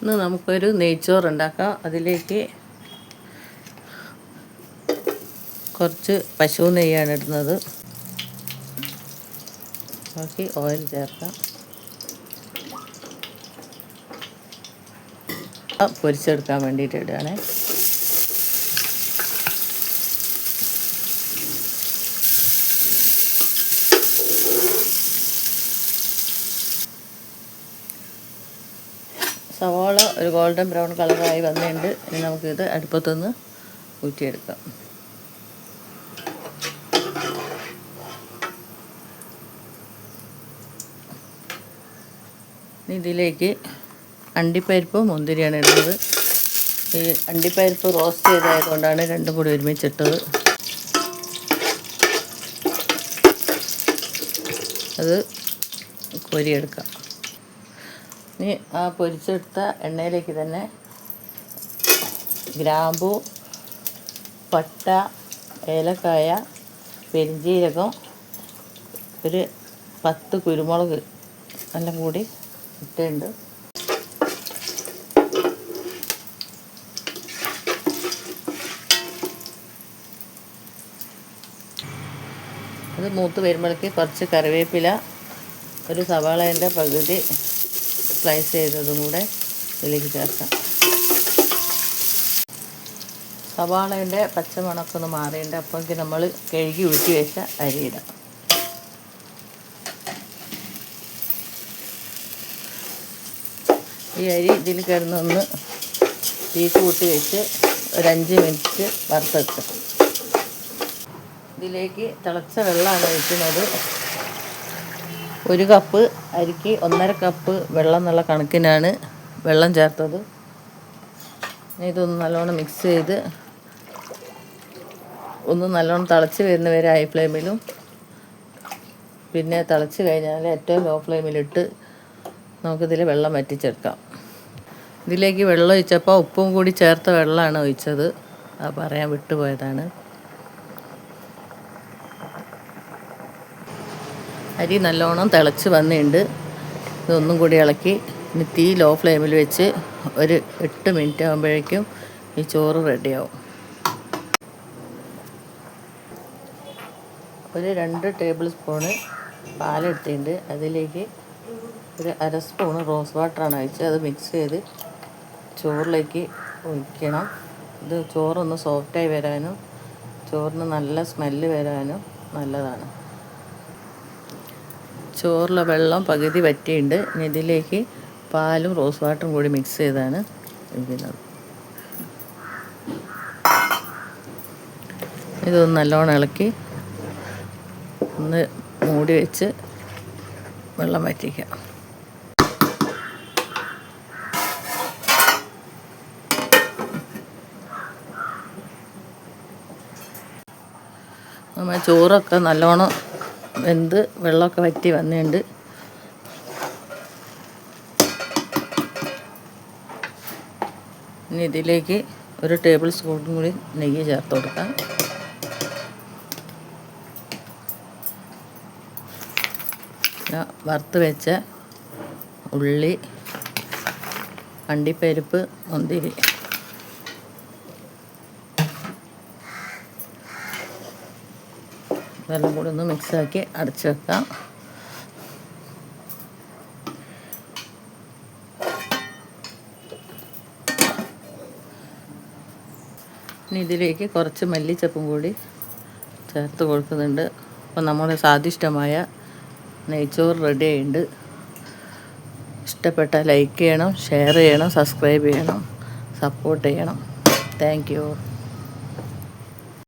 ഇന്ന് നമുക്കൊരു നെയ്ച്ചോറ് ഉണ്ടാക്കാം അതിലേക്ക് കുറച്ച് പശു നെയ്യാണ് ഇടുന്നത്. ബാക്കി ഓയിൽ ചേർക്കാം. പൊരിച്ചെടുക്കാൻ വേണ്ടിയിട്ട് ഇടുകയാണേ. സവാള ഒരു ഗോൾഡൻ ബ്രൗൺ കളറായി വന്നിട്ടുണ്ട്. ഇനി നമുക്കിത് അടുപ്പത്തുനിന്ന് ഊറ്റിയെടുക്കാം. ഇതിലേക്ക് അണ്ടിപ്പരിപ്പ് മുന്തിരിയാണ് ഇടുന്നത്. ഈ അണ്ടിപ്പരിപ്പ് റോസ്റ്റ് ചെയ്തായതുകൊണ്ടാണ് രണ്ടും കൂടി ഒരുമിച്ചിട്ടത്. അത് കോരിയെടുക്കാം. ഇനി ആ പൊരിച്ചെടുത്ത എണ്ണയിലേക്ക് തന്നെ ഗ്രാമ്പു പട്ട ഏലക്കായ പെരിഞ്ജീരകം ഒരു പത്ത് കുരുമുളക് എല്ലാം കൂടി ഇട്ടുണ്ട് അത് മൂത്ത് വരുമ്പോഴേക്ക് കുറച്ച് കറിവേപ്പില ഒരു സവാളേന്റെ പകുതി സ്ലൈസ് ചെയ്തതും കൂടെ ഇതിലേക്ക് ചേർക്കാം. സവാളേന്റെ പച്ചമണമൊക്കെ ഒന്ന് മാറിയുണ്ട് അപ്പോഴേക്ക് നമ്മൾ കഴുകി ഊറ്റി വെച്ച അരിയിടാം. ഈ അരി ഇതിൽ കിടന്നൊന്ന് തീ കൂട്ടി വെച്ച് ഒരഞ്ച് മിനിറ്റ് വറുത്തെടുക്കാം. ഇതിലേക്ക് തിളച്ച വെള്ളമാണ് ഒഴിക്കുന്നത്. ഒരു കപ്പ് അരിക്ക് ഒന്നര കപ്പ് വെള്ളം എന്നുള്ള കണക്കിനാണ് വെള്ളം ചേർത്തത്. ഇതൊന്ന് നല്ലോണം മിക്സ് ചെയ്ത് ഒന്ന് നല്ലോണം തിളച്ച് വരുന്ന വരെ ഹൈ ഫ്ലെയിമിലും പിന്നെ തിളച്ച് കഴിഞ്ഞാൽ ഏറ്റവും ലോ ഫ്ലെയിമിലിട്ട് നമുക്കിതിൽ വെള്ളം വറ്റിച്ചെടുക്കാം. ഇതിലേക്ക് വെള്ളം ഒഴിച്ചപ്പോൾ ഉപ്പും കൂടി ചേർത്ത വെള്ളമാണ് ഒഴിച്ചത്. അത് പറയാൻ വിട്ടുപോയതാണ്. അരി നല്ലോണം തിളച്ച് വന്നിട്ടുണ്ട്. ഇതൊന്നും കൂടി ഇളക്കി ഇനി തീ ലോ ഫ്ലെയിമിൽ വെച്ച് ഒരു എട്ട് മിനിറ്റ് ആകുമ്പോഴേക്കും ഈ ചോറ് റെഡിയാവും ഒരു രണ്ട് ടേബിൾ സ്പൂണ് പാലെടുത്തിട്ടുണ്ട് അതിലേക്ക് ഒരു അര സ്പൂണ് റോസ് വാട്ടറാണ് ഒഴിച്ച് അത് മിക്സ് ചെയ്ത് ചോറിലേക്ക് ഒഴിക്കണം. ഇത് ചോറൊന്ന് സോഫ്റ്റായി വരാനും ചോറിന് നല്ല സ്മെല്ല് വരാനും നല്ലതാണ്. ചോറിലെ വെള്ളം പകുതി വറ്റിയുണ്ട്. ഇനി ഇതിലേക്ക് പാലും റോസ് വാട്ടറും കൂടി മിക്സ് ചെയ്താണ് ഒഴിക്കുന്നത് ഇതൊന്ന് നല്ലോണം ഇളക്കി ഒന്ന് മൂടി വെച്ച് വെള്ളം വറ്റിക്കാം. നമ്മൾ ചോറൊക്കെ നല്ലോണം വെന്ത് വെള്ളമൊക്കെ വറ്റി വന്നിട്ടുണ്ട്. ഇനി ഇതിലേക്ക് ഒരു ടേബിൾ സ്പൂണും കൂടി നെയ്യ് ചേർത്ത് കൊടുക്കാം. വറുത്ത് വെച്ച ഉള്ളി അണ്ടിപ്പരിപ്പ് മുന്തിരി ഇതെല്ലാം കൂടി ഒന്ന് മിക്സാക്കി അടച്ച് വെക്കാം ഇനി ഇതിലേക്ക് കുറച്ച് മല്ലിച്ചപ്പും കൂടി ചേർത്ത് കൊടുക്കുന്നുണ്ട്. അപ്പോൾ നമ്മുടെ സ്വാദിഷ്ടമായ നെയ്ച്ചോറ് റെഡി ആയിട്ടുണ്ട്. ഇഷ്ടപ്പെട്ടാൽ ലൈക്ക് ചെയ്യണം ഷെയർ ചെയ്യണം സബ്സ്ക്രൈബ് ചെയ്യണം സപ്പോർട്ട് ചെയ്യണം. താങ്ക്